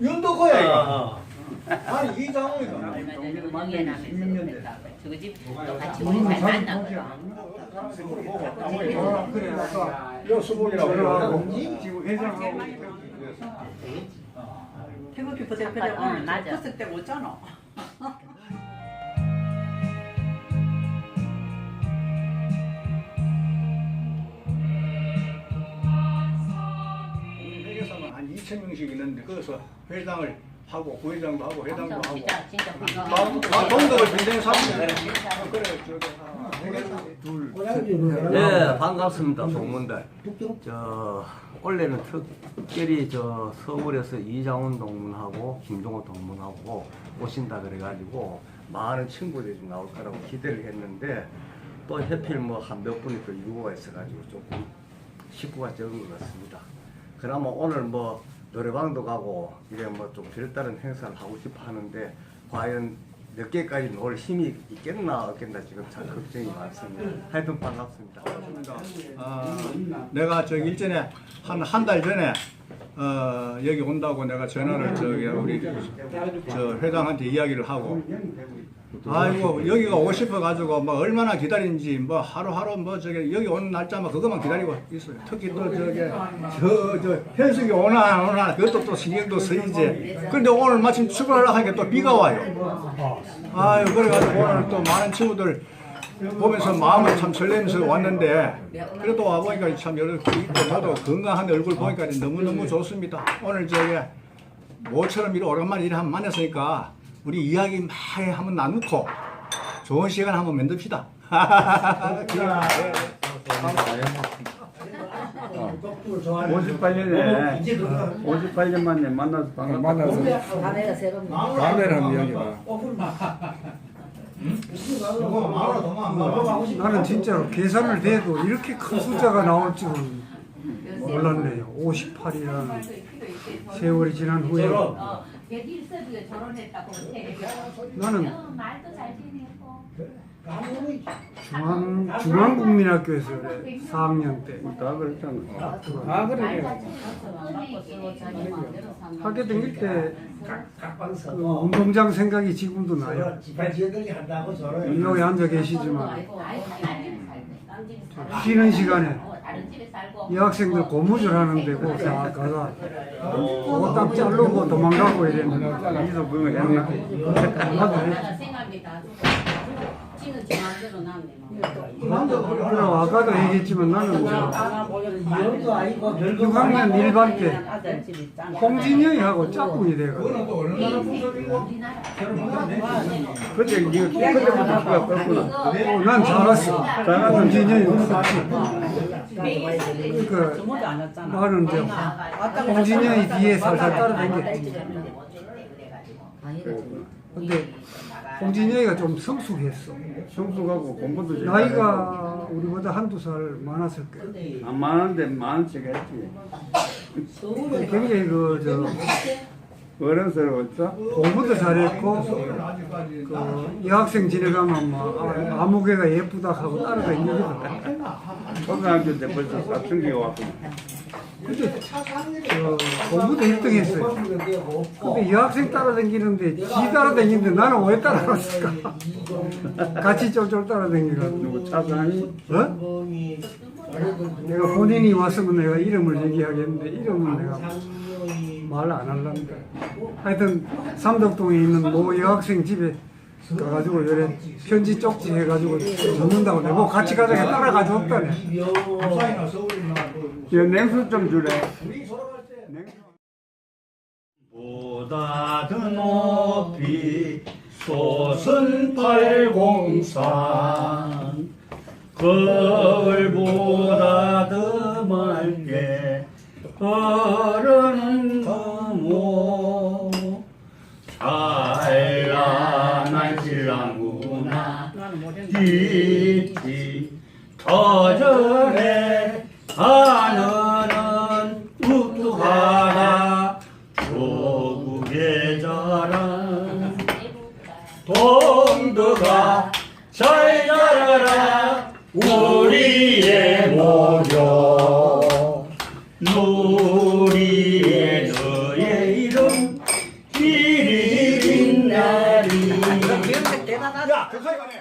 윤도거야. 이거. 어, 아니 이장호이가. 얼마 전에 먹여나면서 년대. 그랬다고 저그 집또 같이 우리 잘 아, 그래. 아까 요 수복이라고 그러고. 지금 회장하고 태극기 부대표장 어, 오늘 맞아. 컸을 때 못 잖아. 13명씩 있는데 거기서 회장을 하고 부회장도 하고 회장도 하고 진짜 아, 아, 아, 동덕을 굉장히 삽니다. 그래 저기 하나, 둘, 셋. 네, 반갑습니다. 동문들. 저 원래는 특별히 저 서울에서 이장훈 동문하고 김종호 동문하고 오신다 그래가지고 많은 친구들이 좀 나올 거라고 기대를 했는데 또 해필 뭐 한 몇 분이 또 이유가 있어가지고 조금 식구가 적은 것 같습니다. 그나마 오늘 뭐 노래방도 가고 이래 뭐좀 별다른 행사를 하고 싶어 하는데 과연 몇 개까지 놀 힘이 있겠나 없겠나 지금 참 걱정이 많습니다. 하여튼 반갑습니다. 아, 내가 저기 일전에 한 한 달 전에 어, 여기 온다고 내가 전화를 저기 우리 저 회장한테 이야기를 하고 아이고 여기가 오고 싶어 가지고 뭐 얼마나 기다린지 뭐 하루하루 뭐 저기 여기 오는 날짜만 그것만 기다리고 있어요. 특히 또 저기 저저 현숙이 오나 안 오나 그것도 또 신경도 쓰이지. 근데 오늘 마침 출발하려고 하니까 또 비가 와요. 아유 그래가지고 오늘 또 많은 친구들 보면서 마음을 참 설레면서 왔는데 그래도 와보니까 참 여러 있고 저도 건강한 얼굴 보니까 너무너무 좋습니다. 오늘 저기 모처럼 이렇게 오랜만에 이렇게 한번 만났으니까 우리 이야기 많이 한번 나누고 좋은 시간 한번 만듭시다. 어. 58년에 58년 만에 만나서 반갑다. 만나서 감회가 새롭네 감회라는 이야기가 나는 진짜로 계산을 대도 이렇게 큰 숫자가 나올 줄은 몰랐네요. 58이라는 세월이 지난 후에. 어, 해 나는 지내고. 중앙 중앙국민학교에서 그래. 4학년 때. 다 그랬잖아. 아말 그래 학교 다닐 때 그 운동장 생각이 지금도 나요. 여기 앉아 계시지만 쉬는 시간에 어, 다른 집에 살고 이 학생들 고무줄 하는 데고 다 가서 그거 딱 자르고 도망가고 이랬는데. 여기서 그거 했네. 지는 지 마음대로 뭐. 그래 아까도 얘기했지만 나는 저 6학년 일반 때 아들 집에 짱 홍진영이하고 짝꿍이 돼가지고. 우리나라 그때 네가 그때부터 키가 컸구나. 어, 난 잘했어 홍진영이 없었지 그 주모도 안 왔잖아. 나는 이제 홍진영이 뒤에 살살 따라다녔지 근데 홍진영이가 좀 성숙했어 성숙하고 공부도 잘 나이가 우리보다 한두 살 많았을 거야. 안 많은데 많은 척 했지. 굉장히 그 저 어른스러웠어? 공부도 잘했고 그 여학생 지내가면 뭐 아, 아무개가 예쁘다 하고 따라다니거든 초등학교 때 벌써 사춘기가 왔구나. 근데 그 공부도 1등 했어요 근데 여학생 따라다니는데 지 따라다니는데 나는 왜 따라갔을까 같이 쫄쫄 따라다니가지고 누구 차장이? 어? 내가 본인이 왔으면 내가 이름을 얘기하겠는데 이름은 내가 말 안 할랍니다. 하여튼 삼덕동에 있는 모 여학생 집에 가가지고 이래 편지 쪽지 해가지고 적는다고 내가 같이 가자고 따라가 줬다네. 야, 냉수 좀 주래. 보다 더 높이 솟은 팔공산 거울보다 더 맑게 흐르는 누리에 먹여. 누리에 너의 이름 길이 빛나리. 야 그 백화에